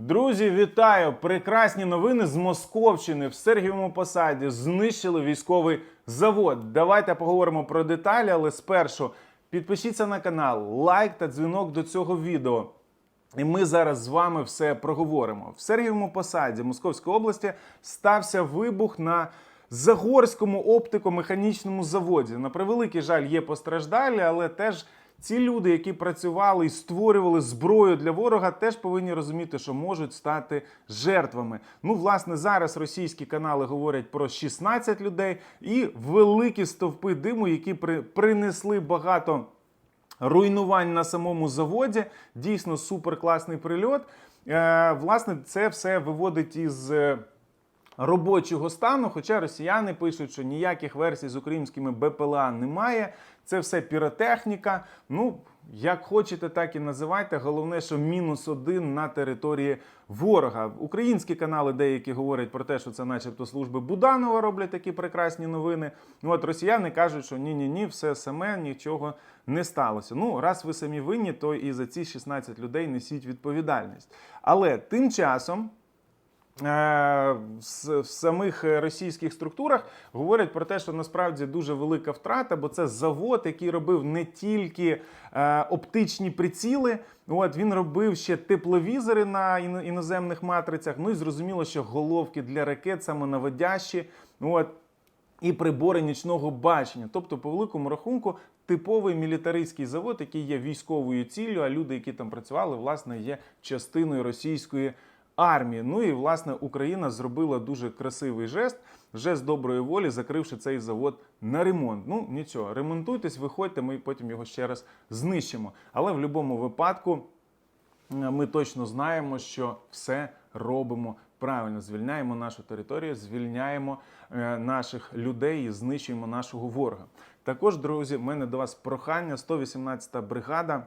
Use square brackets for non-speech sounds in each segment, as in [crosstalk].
Друзі, вітаю! Прекрасні новини з Московщини в Сергієвому посаді знищили військовий завод. Давайте поговоримо про деталі, але спершу підпишіться на канал, лайк та дзвінок до цього відео. І ми зараз з вами все проговоримо. В Сергієвому посаді Московської області стався вибух на Загорському оптико-механічному заводі. На превеликий жаль, є постраждалі, але теж ці люди, які працювали і створювали зброю для ворога, теж повинні розуміти, що можуть стати жертвами. Ну, власне, зараз російські канали говорять про 16 людей і великі стовпи диму, які при- принесли багато руйнувань на самому заводі. Дійсно суперкласний прильот. Е, власне, це все виводить із. Робочого стану, хоча росіяни пишуть, що ніяких версій з українськими БПЛА немає. Це все піротехніка. Ну, як хочете, так і називайте. Головне, що мінус один на території ворога. Українські канали деякі говорять про те, що це, начебто, служби Буданова роблять такі прекрасні новини. Ну от росіяни кажуть, що ні, ні, ні, все саме, нічого не сталося. Ну, раз ви самі винні, то і за ці 16 людей несіть відповідальність. Але тим часом. Е, в самих російських структурах говорять про те, що насправді дуже велика втрата, бо це завод, який робив не тільки е, оптичні приціли, от він робив ще тепловізори на іноземних матрицях. Ну і зрозуміло, що головки для ракет саме наводящі. От, і прибори нічного бачення. Тобто, по великому рахунку, типовий мілітаристський завод, який є військовою ціллю, а люди, які там працювали, власне, є частиною російської армії. Ну і власне Україна зробила дуже красивий жест, жест доброї волі, закривши цей завод на ремонт. Ну нічого, ремонтуйтесь, виходьте, ми потім його ще раз знищимо. Але в будь-якому випадку е, ми точно знаємо, що все робимо правильно. Звільняємо нашу територію, звільняємо е, наших людей і знищуємо нашого ворога. Також, друзі, в мене до вас прохання: 118-та бригада.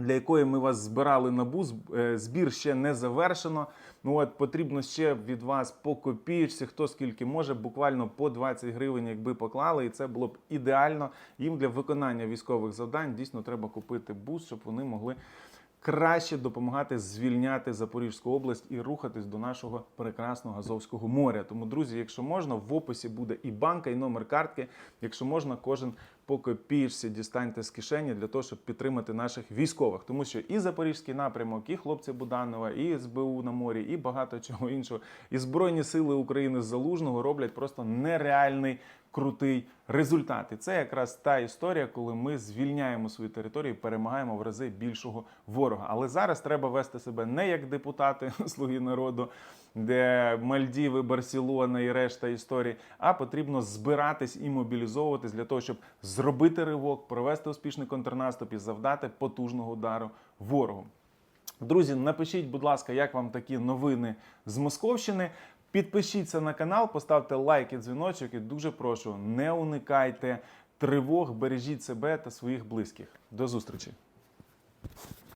Для якої ми вас збирали на бус, е, збір ще не завершено. Ну от потрібно ще від вас по копійці, хто скільки може, буквально по 20 гривень, якби поклали, і це було б ідеально. Їм для виконання військових завдань дійсно треба купити бус, щоб вони могли краще допомагати звільняти Запорізьку область і рухатись до нашого прекрасного Азовського моря. Тому, друзі, якщо можна, в описі буде і банка, і номер картки. Якщо можна, кожен по копієчці дістаньте з кишені для того, щоб підтримати наших військових. Тому що і Запорізький напрямок, і хлопці Буданова, і СБУ на морі, і багато чого іншого. І Збройні сили України з Залужного роблять просто нереальний крутий результат. І це якраз та історія, коли ми звільняємо свою територію, і перемагаємо в рази більшого ворога. Але зараз треба вести себе не як депутати [laughs] Слуги народу, де Мальдіви, Барселона і решта історій, а потрібно збиратись і мобілізовуватись для того, щоб зробити ривок, провести успішний контрнаступ і завдати потужного удару ворогу. Друзі, напишіть, будь ласка, як вам такі новини з Московщини. Підпишіться на канал, поставте лайк і дзвіночок. І дуже прошу, не уникайте тривог, бережіть себе та своїх близьких. До зустрічі!